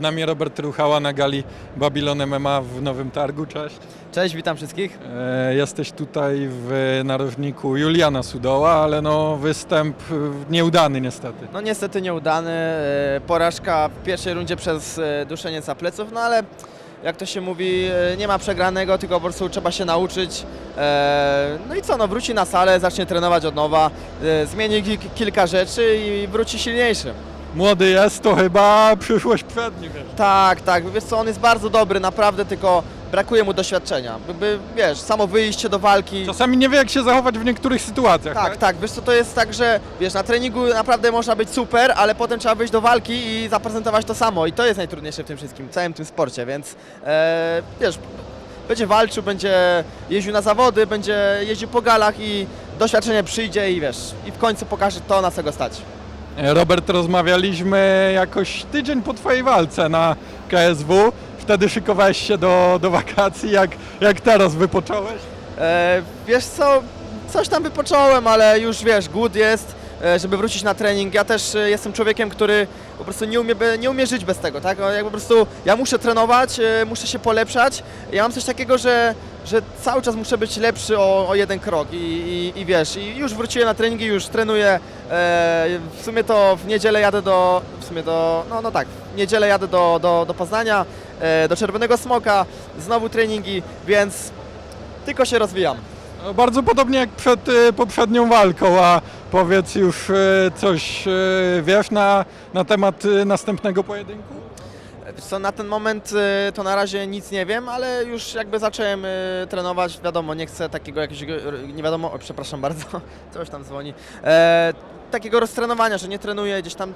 Z nami Robert Ruchała na gali Babylon MMA w Nowym Targu. Cześć. Cześć, witam wszystkich. E, jesteś tutaj w narożniku Juliana Sudoła, ale no występ nieudany niestety. No niestety nieudany, e, porażka w pierwszej rundzie przez e, duszenie za pleców, no ale jak to się mówi, e, nie ma przegranego, tylko po prostu trzeba się nauczyć. E, No i co, no wróci na salę, zacznie trenować od nowa, e, zmieni ki- kilka rzeczy i wróci silniejszy. Młody jest, to chyba przyszłość przed nim. wiesz. Tak, tak, wiesz co, on jest bardzo dobry, naprawdę, tylko brakuje mu doświadczenia. By, by, wiesz, samo wyjście do walki. Czasami nie wie jak się zachować w niektórych sytuacjach. Tak, tak, wiesz co, to jest tak, że wiesz, na treningu naprawdę można być super, ale potem trzeba wyjść do walki i zaprezentować to samo i to jest najtrudniejsze w tym wszystkim, w całym tym sporcie, więc e, wiesz, będzie walczył, będzie jeździł na zawody, będzie jeździł po galach i doświadczenie przyjdzie i wiesz, i w końcu pokaże to, na co go stać. Robert, rozmawialiśmy jakoś tydzień po twojej walce na KSW. Wtedy szykowałeś się do, do wakacji. Jak, jak teraz wypocząłeś? E, wiesz co, coś tam wypocząłem, ale już wiesz, głód jest, żeby wrócić na trening. Ja też e, jestem człowiekiem, który po prostu nie umie, nie umie żyć bez tego, tak? Jak po prostu ja muszę trenować, e, muszę się polepszać. Ja mam coś takiego, że, że cały czas muszę być lepszy o, o jeden krok I, i, i wiesz, i już wróciłem na treningi, już trenuję. E, w sumie to w niedzielę jadę do, w sumie do, no, no tak, w niedzielę jadę do, do, do Poznania, e, do Czerwonego Smoka, znowu treningi, więc tylko się rozwijam. Bardzo podobnie jak przed e, poprzednią walką, a powiedz już e, coś e, wiesz na, na temat następnego pojedynku? Co, na ten moment y, to na razie nic nie wiem, ale już jakby zacząłem y, trenować, wiadomo, nie chcę takiego jakiegoś, y, nie wiadomo, o, przepraszam bardzo, coś tam dzwoni, e, takiego roztrenowania, że nie trenuję gdzieś tam,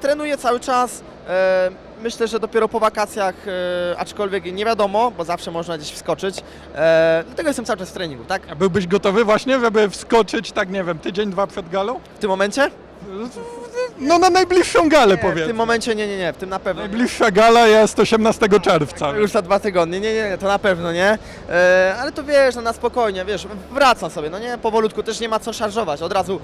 trenuję cały czas, e, myślę, że dopiero po wakacjach, e, aczkolwiek nie wiadomo, bo zawsze można gdzieś wskoczyć, e, dlatego jestem cały czas w treningu, tak? A byłbyś gotowy właśnie, żeby wskoczyć, tak nie wiem, tydzień, dwa przed galą? W tym momencie? No na najbliższą galę Nie, w tym momencie nie, nie, nie, w tym na pewno. nie. Najbliższa gala jest 18 czerwca. Już za dwa tygodnie, nie, nie, nie, to na pewno nie. E, ale to wiesz, no na spokojnie, wiesz, wracam sobie, no nie, powolutku też nie ma co szarżować. Od razu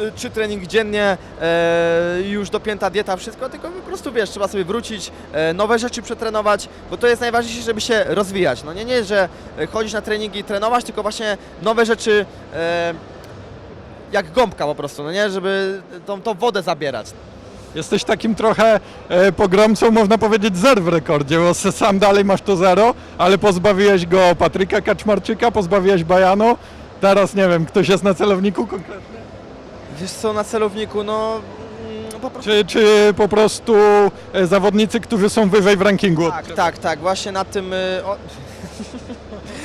y, trzy trening dziennie, e, już dopięta dieta, wszystko, tylko po prostu wiesz, trzeba sobie wrócić, e, nowe rzeczy przetrenować, bo to jest najważniejsze, żeby się rozwijać. No nie, nie, że e, chodzić na treningi i trenować, tylko właśnie nowe rzeczy. E, jak gąbka po prostu, no nie, żeby tą, tą wodę zabierać. Jesteś takim trochę e, pogromcą, można powiedzieć, zer w rekordzie, bo sam dalej masz to zero, ale pozbawiłeś go Patryka Kaczmarczyka, pozbawiłeś Bajano. Teraz nie wiem, ktoś jest na celowniku konkretnie? Wiesz co, na celowniku, no mm, po prostu... Czy, czy po prostu e, zawodnicy, którzy są wyżej w rankingu? Tak, tak, tak, właśnie nad tym. y, O, E,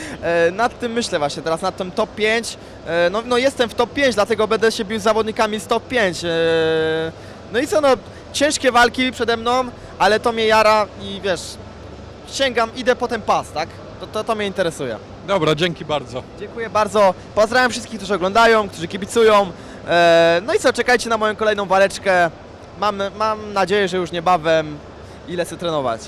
nad tym myślę właśnie teraz, nad tym top 5. E, No, no jestem w top 5, dlatego będę się bił z zawodnikami z top 5. E, No i co, no ciężkie walki przede mną, ale to mnie jara i wiesz, sięgam, idę po ten pas, tak? To, to, to mnie interesuje. Dobra, dzięki bardzo. Dziękuję bardzo, pozdrawiam wszystkich, którzy oglądają, którzy kibicują. E, No i co, czekajcie na moją kolejną waleczkę. Mam, mam nadzieję, że już niebawem i lecę trenować.